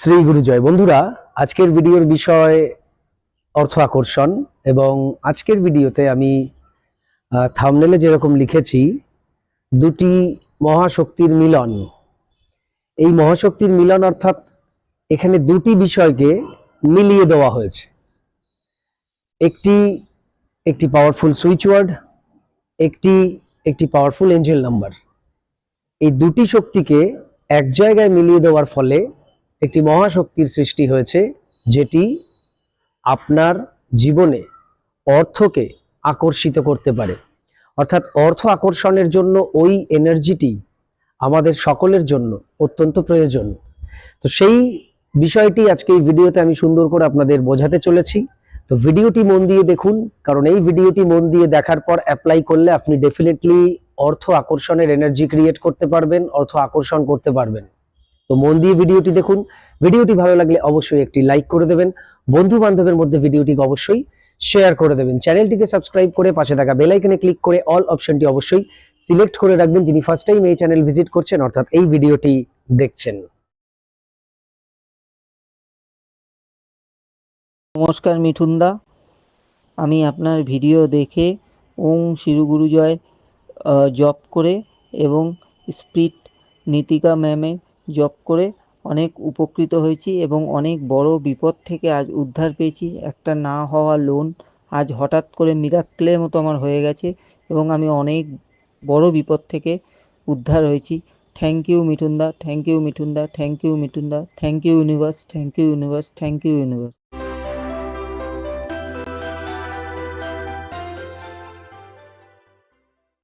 শ্রী গুরুজয় বন্ধুরা, আজকের ভিডিওর বিষয় অর্থ আকর্ষণ এবং আজকের ভিডিওতে আমি থামনেলে যেরকম লিখেছি, দুটি মহাশক্তির মিলন। এই মহাশক্তির মিলন অর্থাৎ এখানে দুটি বিষয়কে মিলিয়ে দেওয়া হয়েছে। একটি একটি পাওয়ারফুল সুইচ ওয়ার্ড একটি একটি পাওয়ারফুল এঞ্জেল নাম্বার এই দুটি শক্তিকে এক জায়গায় মিলিয়ে দেওয়ার ফলে একটি মহাশক্তির সৃষ্টি হয়েছে, যেটি আপনার জীবনে অর্থকে আকর্ষিত করতে পারে। অর্থাৎ অর্থ আকর্ষণের জন্য ওই এনার্জিটি আমাদের সকলের জন্য অত্যন্ত প্রয়োজন। তো সেই বিষয়টি আজকে এই ভিডিওতে আমি সুন্দর করে আপনাদের বোঝাতে চলেছি। তো ভিডিওটি মন দিয়ে দেখুন, কারণ এই ভিডিওটি মন দিয়ে দেখার পর অ্যাপ্লাই করলে আপনি ডেফিনেটলি অর্থ আকর্ষণের এনার্জি ক্রিয়েট করতে পারবেন, অর্থ আকর্ষণ করতে পারবেন। তো মন দিয়ে ভিডিওটি দেখুন। ভিডিওটি ভালো লাগলে অবশ্যই একটি লাইক করে দেবেন। বন্ধু বান্ধবের মধ্যে ভিডিওটিকে অবশ্যই শেয়ার করে দেবেন। চ্যানেলটিকে সাবস্ক্রাইব করে পাশে থাকা বেল আইকনে ক্লিক করে অল অপশনটি অবশ্যই সিলেক্ট করে রাখবেন। যিনি ফার্স্ট টাইম এই চ্যানেল ভিজিট করছেন, অর্থাৎ এই ভিডিওটি দেখছেন। নমস্কার মিঠুনদা আমি আপনার ভিডিও দেখে ওং শিরুগুরুজয় জব করে এবং স্পিড নীতিকা ম্যামে জব করে অনেক উপকৃত হয়েছি এবং অনেক বড় বিপদ থেকে আজ উদ্ধার পেয়েছি। একটা না হওয়া লোন আজ হঠাৎ করে মিরাক্কেলের মতো আমার হয়ে গেছে এবং আমি অনেক বড় বিপদ থেকে উদ্ধার হয়েছি। থ্যাংক ইউ মিঠুনদা। থ্যাংক ইউ মিঠুনদা। Thank you মিঠুনদা। Thank you universe thank you universe thank you universe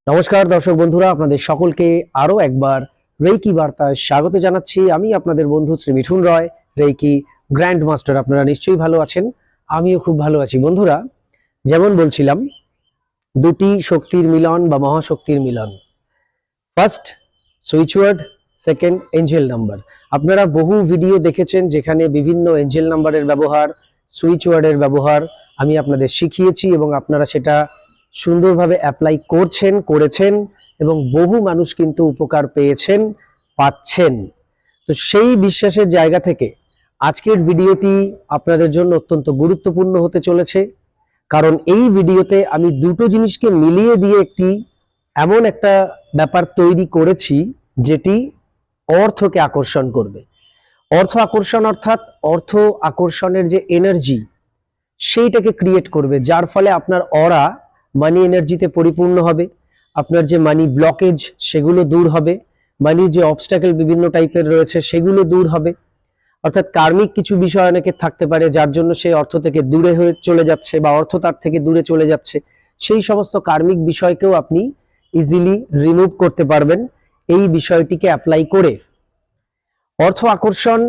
নমস্কার দর্শক বন্ধুরা, আপনাদের সকলকে আরও একবার রেইকি বার্তায় স্বাগত জানাচ্ছি আমি আপনাদের বন্ধু Shri Mithun Roy, reiki grand master আপনারা নিশ্চয়ই ভালো আছেন, আমিও খুব ভালো আছি। বন্ধুরা, যেমন বলছিলাম, দুটি শক্তির মিলন বা মহাশক্তির মিলন। First switch word second angel number আপনারা বহু ভিডিও দেখেছেন যেখানে বিভিন্ন এঞ্জেল নাম্বারের ব্যবহার সুইচ ওয়ার্ডের ব্যবহার আমি আপনাদের শিখিয়েছি এবং আপনারা সেটা সুন্দরভাবে অ্যাপ্লাই করছেন, করেছেন এবং বহু মানুষ কিন্তু উপকার পেয়েছেন, পাচ্ছেন। তো সেই বিশ্বাসের জায়গা থেকে আজকের ভিডিওটি আপনাদের জন্য অত্যন্ত গুরুত্বপূর্ণ হতে চলেছে। কারণ এই ভিডিওতে আমি দুটো জিনিসকে মিলিয়ে দিয়ে একটি এমন একটা ব্যাপার তৈরি করেছি, যেটি অর্থকে আকর্ষণ করবে। অর্থ আকর্ষণ অর্থাৎ অর্থ আকর্ষণের যে এনার্জি সেইটাকে ক্রিয়েট করবে, যার ফলে আপনার অরা মানি এনার্জিতে পরিপূর্ণ হবে, আপনার যে মানি ব্লকেজ সেগুলো দূর হবে মানি যে অবস্টাকেল বিভিন্ন টাইপের রয়েছে সেগুলো দূর হবে। অর্থাৎ কার্মিক কিছু বিষয় অনেকে থাকতে পারে যার জন্য সে অর্থ থেকে দূরে হয়ে চলে যাচ্ছে বা অর্থ তার থেকে দূরে চলে যাচ্ছে। সেই সমস্ত কার্মিক বিষয়কেও আপনি ইজিলি রিমুভ করতে পারবেন এই বিষয়টিকে অ্যাপ্লাই করে। অর্থ আকর্ষণ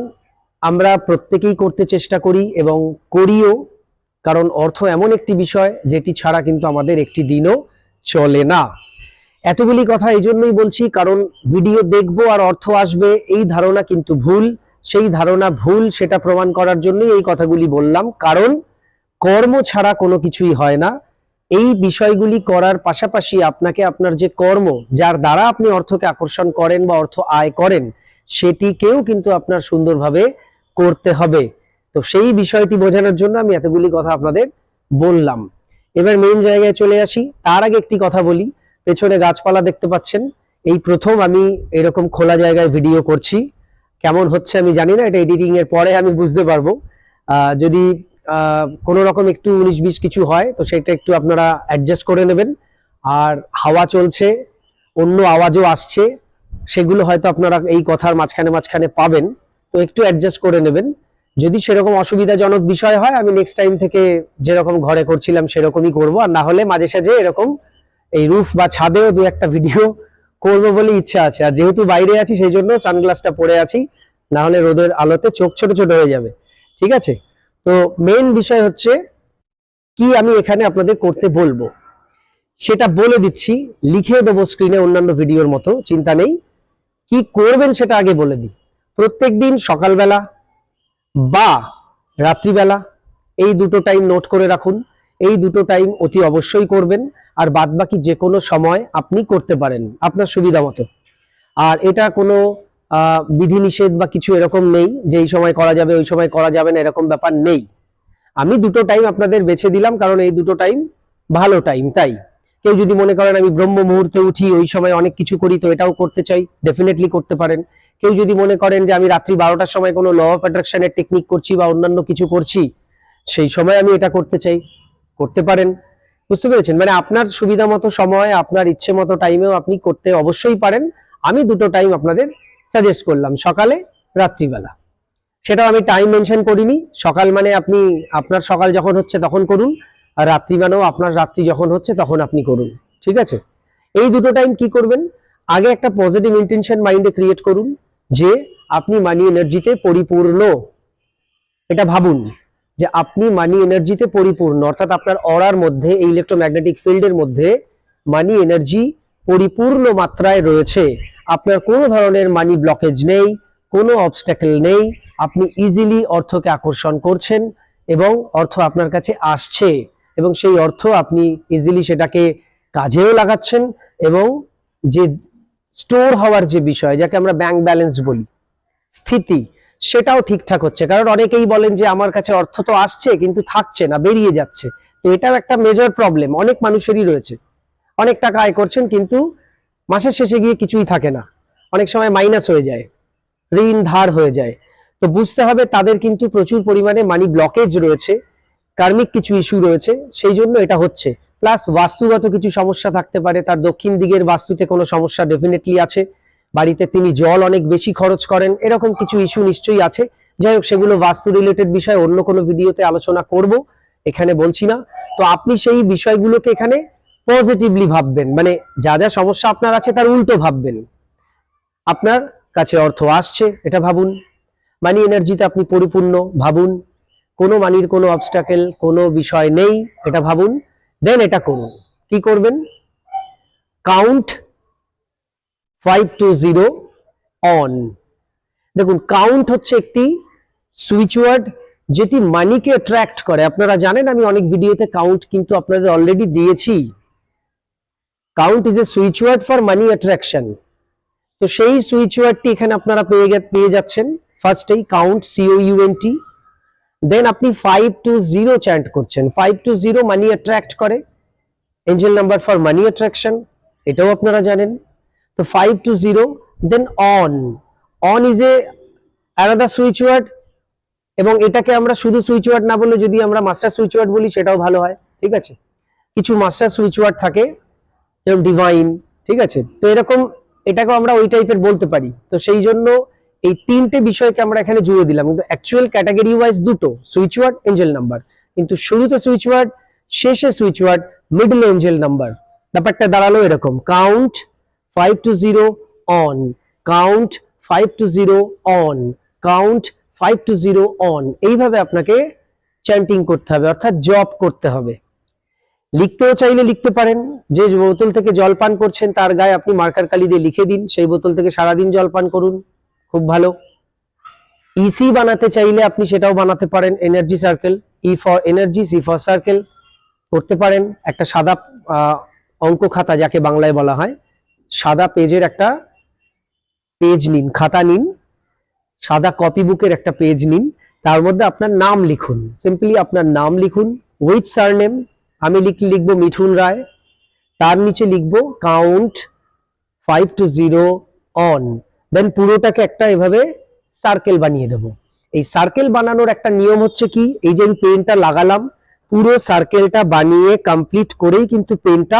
আমরা প্রত্যেকেই করতে চেষ্টা করি এবং করিও। কারণ অর্থ এমন একটি বিষয় যেটি ছাড়া কিন্তু আমাদের একটি দিনও চলে না। এতগুলি কথা এই জন্যই বলছি, কারণ ভিডিও দেখব আর অর্থ আসবে, এই ধারণা কিন্তু ভুল। সেই ধারণা ভুল সেটা প্রমাণ করার জন্যই এই কথাগুলি বললাম, কারণ কর্ম ছাড়া কোনো কিছুই হয় না। এই বিষয়গুলি করার পাশাপাশি আপনাকে আপনার যে কর্ম, যার দ্বারা আপনি অর্থকে আকর্ষণ করেন বা অর্থ আয় করেন, সেটিকেও কিন্তু আপনার সুন্দরভাবে করতে হবে। তো সেই বিষয়টি বোঝানোর জন্য আমি এতগুলি কথা আপনাদের বললাম। এবার মেইন জায়গায় চলে আসি। তার আগে একটি কথা বলি। পেছনে গাছপালা দেখতে পাচ্ছেন। এই প্রথম আমি এরকম খোলা জায়গায় ভিডিও করছি। কেমন হচ্ছে আমি জানি না, এটা এডিটিং এর পরে আমি বুঝতে পারব। যদি কোনো রকম একটু উনিশ বিশ কিছু হয়, তো সেটা একটু আপনারা অ্যাডজাস্ট করে নেবেন। আর হাওয়া চলছে, অন্য আওয়াজও আসছে, সেগুলো হয়তো আপনারা এই কথার মাঝখানে মাঝখানে পাবেন। তো একটু অ্যাডজাস্ট করে নেবেন। যদি সেরকম অসুবিধাজনক বিষয় হয়, আমি নেক্সট টাইম থেকে যেরকম ঘরে করছিলাম সেরকমই করব। আর না হলে মাঝে সাঝে এরকম এই রুফ বা ছাদেও দু একটা ভিডিও করব বলে ইচ্ছা আছে। আর যেহেতু বাইরে আছি, সেই জন্য সানগ্লাসটা পরে আছি। না হলে রোদের আলোতে চোখ ছোট ছোট হয়ে যাবে। ঠিক আছে? তো মেন বিষয় হচ্ছে কি আমি এখানে আপনাদের করতে বলব। সেটা বলে দিচ্ছি। লিখে দেবো স্ক্রিনে অন্যান্য ভিডিওর মতো। চিন্তা নেই। কি করবেন সেটা আগে বলে দিই। প্রত্যেকদিন সকালবেলা বা রাত্রিবেলা এই দুটো টাইম নোট করে রাখুন। এই দুটো টাইম অতি অবশ্যই করবেন আর বাদবাকি যে কোনো সময় আপনি করতে পারেন আপনার সুবিধা মতো। আর এটা কোনো বিধিনিষেধ বা কিছু এরকম নেই যে এই সময় করা যাবে, ওই সময় করা যাবে না, এরকম ব্যাপার নেই। আমি দুটো টাইম আপনাদের বেছে দিলাম কারণ এই দুটো টাইম ভালো টাইম তাই। কেউ যদি মনে করেন আমি ব্রহ্ম মুহূর্তে উঠি, ওই সময় অনেক কিছু করি, তো এটাও করতে চাই ডেফিনেটলি করতে পারেন। কেউ যদি মনে করেন যে আমি রাত্রি বারোটার সময় কোনো ল অফ অ্যাট্রাকশনের টেকনিক করছি বা অন্যান্য কিছু করছি, সেই সময় আমি এটা করতে চাই। করতে পারেন। বুঝতে পেরেছেন? মানে আপনার সুবিধা মতো সময়, আপনার ইচ্ছে মতো টাইমেও আপনি করতে অবশ্যই পারেন। আমি দুটো টাইম আপনাদের সাজেস্ট করলাম, সকালে, রাত্রিবেলা। সেটাও আমি টাইম মেনশন করিনি। সকাল মানে আপনি, আপনার সকাল যখন হচ্ছে তখন করুন, আর রাত্রি মানেও আপনার রাত্রি যখন হচ্ছে তখন আপনি করুন। ঠিক আছে? এই দুটো টাইম কি করবেন? আগে একটা পজিটিভ ইন্টেনশন মাইন্ডে ক্রিয়েট করুন। যে আপনি মানি এনার্জিতে পরিপূর্ণ। এটা ভাবুন যে আপনি মানি এনার্জিতে পরিপূর্ণ, অর্থাৎ আপনার অরার মধ্যে, এই ইলেকট্রোম্যাগনেটিক ফিল্ডের মধ্যে মানি এনার্জি পরিপূর্ণ মাত্রায় রয়েছে। আপনার কোনো ধরনের মানি ব্লকেজ নেই, কোনো অবস্ট্যাকল নেই, আপনি ইজিলি অর্থকে আকর্ষণ করছেন এবং অর্থ আপনার কাছে আসছে এবং সেই অর্থ আপনি ইজিলি সেটাকে কাজেও লাগাচ্ছেন এবং যে স্টোর হওয়ার যে বিষয়, যাকে আমরা ব্যাংক ব্যালেন্স বলি, স্থিতি, সেটাও ঠিকঠাক হচ্ছে। কারণ অনেকেই বলেন যে আমার কাছে অর্থ তো আসছে, কিন্তু থাকছে না, বেরিয়ে যাচ্ছে। তো এটাও একটা মেজর প্রবলেম অনেক মানুষেরই রয়েছে। অনেক টাকা আয় করছেন, কিন্তু মাসের শেষে গিয়ে কিছুই থাকে না। অনেক সময় মাইনাস হয়ে যায়, ঋণ ধার হয়ে যায়। তো বুঝতে হবে তাদের কিন্তু প্রচুর পরিমাণে মানি ব্লকেজ রয়েছে কার্মিক কিছু ইস্যু রয়েছে, সেই জন্য এটা হচ্ছে। প্লাস বাস্তুগত কিছু সমস্যা থাকতে পারে, তার দক্ষিণ দিকের বাস্তুতে কোনো সমস্যা ডেফিনেটলি আছে। বাড়িতে তিনি জল অনেক বেশি খরচ করেন, এরকম কিছু ইস্যু নিশ্চয়ই আছে। যাই হোক সেগুলো বাস্তু রিলেটেড বিষয়, অন্য কোনো ভিডিওতে আলোচনা করব, এখানে বলছি না। তো আপনি সেই বিষয়গুলোকে এখানে পজিটিভলি ভাববেন মানে যা যা সমস্যা আপনার আছে তার উল্টো ভাববেন। আপনার কাছে অর্থ আসছে, এটা ভাবুন। মানি এনার্জিতে আপনি পরিপূর্ণ, ভাবুন। কোনো মানির কোনো অবস্টাকেল কোনো বিষয় নেই, এটা ভাবুন। দেন এটা করুন। কি করবেন? Count five two zero on দেখুন কাউন্ট হচ্ছে একটি সুইচ ওয়ার্ড যেটি মানিকে অ্যাট্রাক্ট করে। আপনারা জানেন, আমি অনেক ভিডিওতে কাউন্ট কিন্তু আপনাদের অলরেডি দিয়েছি। Count is a switch word for money attraction তো সেই সুইচ ওয়ার্ডটি এখানে আপনারা পেয়ে পেয়ে যাচ্ছেন। ফার্স্টেই কাউন্ট সিও ইউএনটি দেন আপনি ফাইভ টু জিরো চ্যান্ট করছেন। Five two zero money attract করে। Angel number for money attraction এটাও আপনারা জানেন। তো five two zero then on on is a আলাদা সুইচ ওয়ার্ড এবং এটাকে আমরা শুধু সুইচ ওয়ার্ড না বলে যদি আমরা মাস্টার সুইচ ওয়ার্ড বলি, সেটাও ভালো হয়। ঠিক আছে? কিছু মাস্টার সুইচ ওয়ার্ড থাকে যেরকম ডিভাইন ঠিক আছে? তো এরকম এটাকেও আমরা ওই টাইপের বলতে পারি। তো সেই জন্য এই তিনটে বিষয়কে আমরা এখানে জুড়ে দিলাম। কিন্তু অ্যাকচুয়াল ক্যাটাগরি ওয়াইজ দুটো সুইচ ওয়ার্ড এঞ্জেল নাম্বার কিন্তু শুরুতে সুইচ ওয়ার্ড শেষে switch word middle angel number ব্যাপারটা দাঁড়াল এরকম। Count five two zero on count five two zero on count five two zero on এইভাবে আপনাকে চ্যান্টিং করতে হবে, অর্থাৎ জব করতে হবে। লিখতেও চাইলে লিখতে পারেন। যে বোতল থেকে জল পান করছেন, তার গায়ে আপনি মার্কার কালি দিয়ে লিখে দিন। সেই বোতল থেকে সারাদিন জল পান করুন। খুব ভালো। ইসি বানাতে চাইলে আপনি সেটাও বানাতে পারেন। Energy circle E for energy C for circle করতে পারেন। একটা সাদা অঙ্ক খাতা যাকে বাংলায় বলা হয়। সাদা পেজের একটা পেজ নিন, খাতা নিন। সাদা কপি বুকের একটা পেজ নিন। তার মধ্যে আপনার নাম লিখুন। সিম্পলি আপনার নাম লিখুন। উইথ সারনেম আমি লিখ, লিখব মিঠুন রায়। তার নিচে লিখব count five two zero on then পুরোটাকে একটা এভাবে সার্কেল বানিয়ে দেবো। এই সার্কেল বানানোর একটা নিয়ম হচ্ছে কি? এই যে আমি পেনটা লাগালাম, পুরো সার্কেলটা বানিয়ে কমপ্লিট করেই কিন্তু পেনটা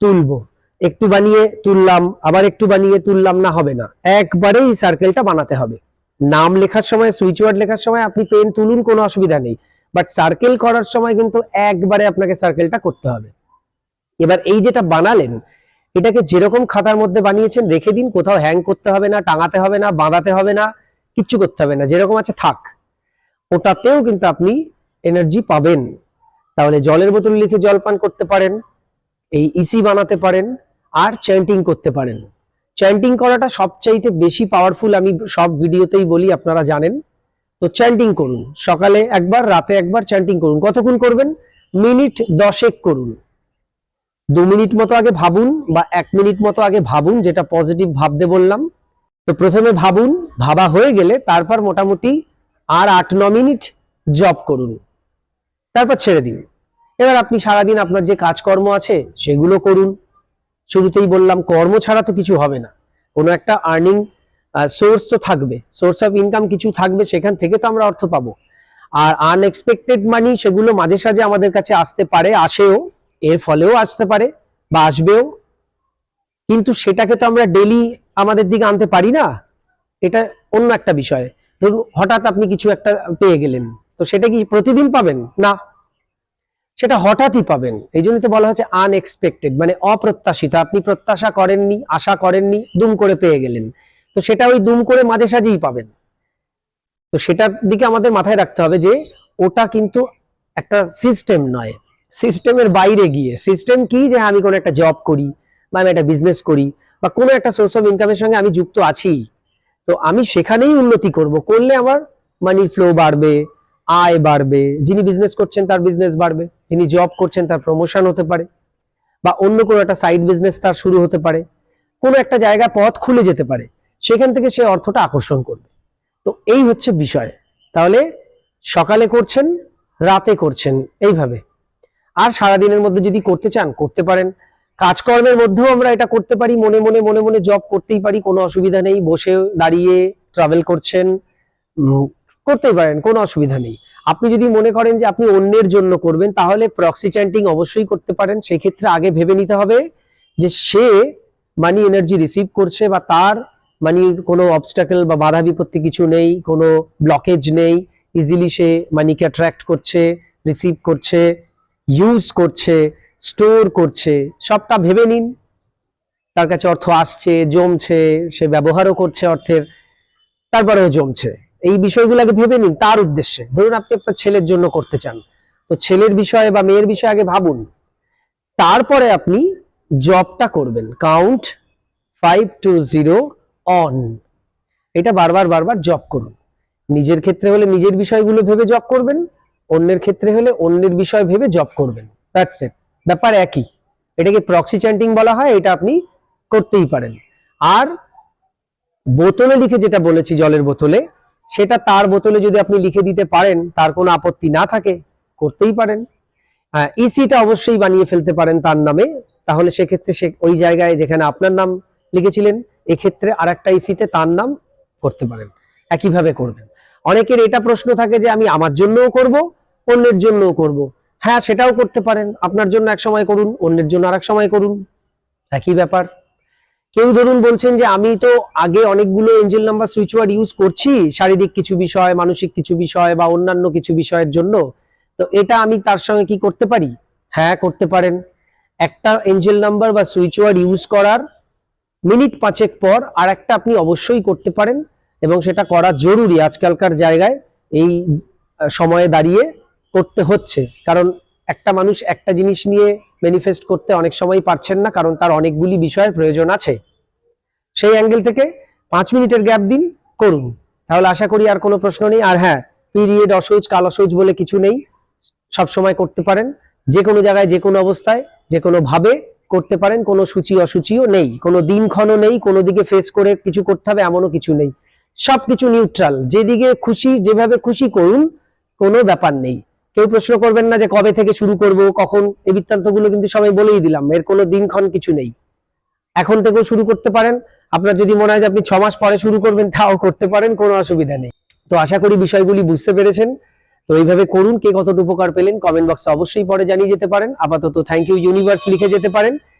তুলবো। একটু বানিয়ে তুললাম, আবার একটু বানিয়ে তুললাম, না হবে না। একবারে এই সার্কেলটা বানাতে হবে। নাম লেখার সময় সুইচ ওয়ার্ড লেখার সময় আপনি পেন তুলুন, কোনো অসুবিধা নেই। বাট সার্কেল করার সময় কিন্তু একবারে আপনাকে সার্কেলটা করতে হবে। এবার এই যেটা বানালেন এটাকে যেরকম খাতার মধ্যে বানিয়েছেন, রেখে দিন, কোথাও হ্যাং করতে হবে না, টাঙাতে হবে না, বাঁধাতে হবে না, কিচ্ছু করতে হবে না, যেরকম আছে থাক। ওটাতেও কিন্তু আপনি এনার্জি পাবেন। তাহলে জলের বোতল লিখে জল পান করতে পারেন, এই ইসি বানাতে পারেন, আর চ্যান্টিং করতে পারেন। চ্যান্টিং করাটা সবচাইতে বেশি পাওয়ারফুল আমি সব ভিডিওতেই বলি, আপনারা জানেন। তো চ্যান্টিং করুন, সকালে একবার, রাতে একবার চ্যান্টিং করুন। কতক্ষণ করবেন? মিনিট দশেক করুন। দু মিনিট মতো আগে ভাবুন বা এক মিনিট মতো আগে ভাবুন, যেটা পজিটিভ ভাবতে বললাম। তো প্রথমে ভাবুন, ভাবা হয়ে গেলে তারপর মোটামুটি আর আট, ন মিনিট জব করুন। তারপর ছেড়ে দিন। এবার আপনি সারাদিন আপনার যে কাজকর্ম আছে, সেগুলো করুন। শুরুতেই বললাম, কর্ম ছাড়া তো কিছু হবে না। কোনো একটা আর্নিং সোর্স তো থাকবে। সোর্স অফ ইনকাম কিছু থাকবে, সেখান থেকে তো আমরা অর্থ পাবো। আর আনএক্সপেক্টেড মানি সেগুলো মাঝে সাঝে আমাদের কাছে আসতে পারে, আসেও। এর ফলেও আসতে পারে বা আসবেও। কিন্তু সেটাকে তো আমরা ডেলি আমাদের দিকে আনতে পারি না। এটা অন্য একটা বিষয়। ধরুন, হঠাৎ আপনি কিছু একটা পেয়ে গেলেন, তো সেটা কি প্রতিদিন পাবেন? না। সেটা হঠাৎই পাবেন। এই জন্য তো বলা হচ্ছে আনএক্সপেক্টেড মানে অপ্রত্যাশিত। আপনি প্রত্যাশা করেননি, আশা করেননি, দুম করে পেয়ে গেলেন। তো সেটা ওই দুম করে মাঝে সাঝেই পাবেন। তো সেটার দিকে আমাদের মাথায় রাখতে হবে যে ওটা কিন্তু একটা সিস্টেম নয়। সিস্টেমের বাইরে গিয়ে সিস্টেম কি যে আমি কোনো একটা জব করি বা আমি একটা বিজনেস করি বা কোনো একটা সোর্স অফ ইনকামের সঙ্গে আমি যুক্ত আছি, তো আমি সেখানেই উন্নতি করব। করলে আমার মানি ফ্লো বাড়বে, আয় বাড়বে, যিনি বিজনেস করছেন তার বিজনেস বাড়বে, যিনি জব করছেন তার প্রমোশন হতে পারে বা অন্য কোনো একটা সাইড বিজনেস তার শুরু হতে পারে, কোনো একটা জায়গায় পথ খুলে যেতে পারে, সেখান থেকে সে অর্থটা আকর্ষণ করবে। তো এই হচ্ছে বিষয়। তাহলে সকালে করছেন, রাতে করছেন, এইভাবে। আর সারাদিনের মধ্যে যদি করতে চান, করতে পারেন। কাজকর্মের মধ্যেও আমরা এটা করতে পারি, মনে মনে মনে মনে জব করতেই পারি, কোনো অসুবিধা নেই। বসে দাঁড়িয়ে ট্রাভেল করছেন করতেই পারেন, কোনো অসুবিধা নেই। আপনি যদি মনে করেন যে আপনি অন্যের জন্য করবেন, তাহলে প্রক্সি চ্যান্টিং অবশ্যই করতে পারেন। সেক্ষেত্রে আগে ভেবে নিতে হবে যে সে মানি এনার্জি রিসিভ করছে বা তার মানি কোনো অবস্টাকেল বা বাধা বিপত্তি কিছু নেই, কোনো ব্লকেজ নেই। ইজিলি সে মানিকে অ্যাট্রাক্ট করছে রিসিভ করছে। ইউজ করছে স্টোর করছে, সবটা ভেবে নিন। তার কাছে অর্থ আসছে, জমছে, সে ব্যবহারও করছে অর্থের, তারপরেও জমছে। এই বিষয়গুলোকে ভেবে নিন, তার উদ্দেশ্যে। ধরুন আপনি আপনার ছেলের জন্য করতে চান। তো ছেলের বিষয়ে বা মেয়ের বিষয়ে আগে ভাবুন। তারপরে আপনি জবটা করবেন। Count five two zero on এটা বারবার বারবার জব করুন। নিজের ক্ষেত্রে হলে নিজের বিষয়গুলো ভেবে জব করবেন। অন্যের ক্ষেত্রে হলে অন্যের বিষয় ভেবে জব করবেন। দ্যাটস ইট ব্যাপার একই। এটাকে প্রক্সি চ্যান্টিং বলা হয়, এটা আপনি করতেই পারেন। আর বোতলে লিখে যেটা বলেছি, জলের বোতলে, সেটা তার বোতলে যদি আপনি লিখে দিতে পারেন, তার কোনো আপত্তি না থাকে, করতেই পারেন। ইসিটা অবশ্যই বানিয়ে ফেলতে পারেন তার নামে। তাহলে সেক্ষেত্রে সে ওই জায়গায় যেখানে আপনার নাম লিখেছিলেন, এক্ষেত্রে আর একটা ইসিতে তার নাম করতে পারেন। একইভাবে করবেন। অনেকের এটা প্রশ্ন থাকে যে, আমি আমার জন্যও করব অন্যের জন্যও করব। হ্যাঁ সেটাও করতে পারেন। আপনার জন্য এক সময় করুন, অন্যের জন্য আর সময় করুন। একই ব্যাপার। কেউ ধরুন বলছেন যে, আমি তো আগে অনেকগুলো angel number switch word use করছি, শারীরিক কিছু বিষয়, মানসিক কিছু বিষয় বা অন্যান্য কিছু বিষয়ের জন্য। তো এটা আমি তার সঙ্গে কি করতে পারি? হ্যাঁ করতে পারেন। একটা এঞ্জেল নাম্বার বা সুইচ ওয়ার্ড ইউজ করার মিনিট পাঁচেক পর আর একটা আপনি অবশ্যই করতে পারেন এবং সেটা করা জরুরি আজকালকার জায়গায়। এই সময়ে দাঁড়িয়ে করতে হচ্ছে। কারণ একটা মানুষ একটা জিনিস নিয়ে ম্যানিফেস্ট করতে অনেক সময় পারছেন না, কারণ তার অনেকগুলি বিষয়ের প্রয়োজন আছে। সেই অ্যাঙ্গেল থেকে পাঁচ মিনিটের গ্যাপ দিন, করুন। তাহলে আশা করি আর কোনো প্রশ্ন নেই। আর হ্যাঁ পিরিয়ড অসৌচ কাল অসৌচ বলে কিছু নেই। সব সময় করতে পারেন। যে কোনো জায়গায়, যে কোনো অবস্থায়, যে কোনো ভাবে করতে পারেন। কোনো সূচি অসুচিও নেই। কোনো দিনক্ষণও নেই। কোনো দিকে ফেস করে কিছু করতে হবে, এমনও কিছু নেই। সব কিছু নিউট্রাল যেদিকে খুশি, যেভাবে খুশি করুন, কোনো ব্যাপার নেই। কেউ প্রশ্ন করবেন না যে কবে থেকে শুরু করব, কখন, এই বৃত্তান্তগুলো কিন্তু সবাই বলেই দিলাম, এর কোনো দিনক্ষণ কিছু নেই। এখন থেকেও শুরু করতে পারেন, আপনার যদি মনে হয় যে আপনি ছ মাস পরে শুরু করবেন, তাও করতে পারেন, কোনো অসুবিধা নেই। তো আশা করি বিষয়গুলি বুঝতে পেরেছেন। তো এইভাবে করুন, কে কতটা উপকার পেলেন কমেন্ট বক্সে অবশ্যই পরে জানিয়ে যেতে পারেন। আপাতত থ্যাংক ইউ ইউনিভার্স লিখে যেতে পারেন।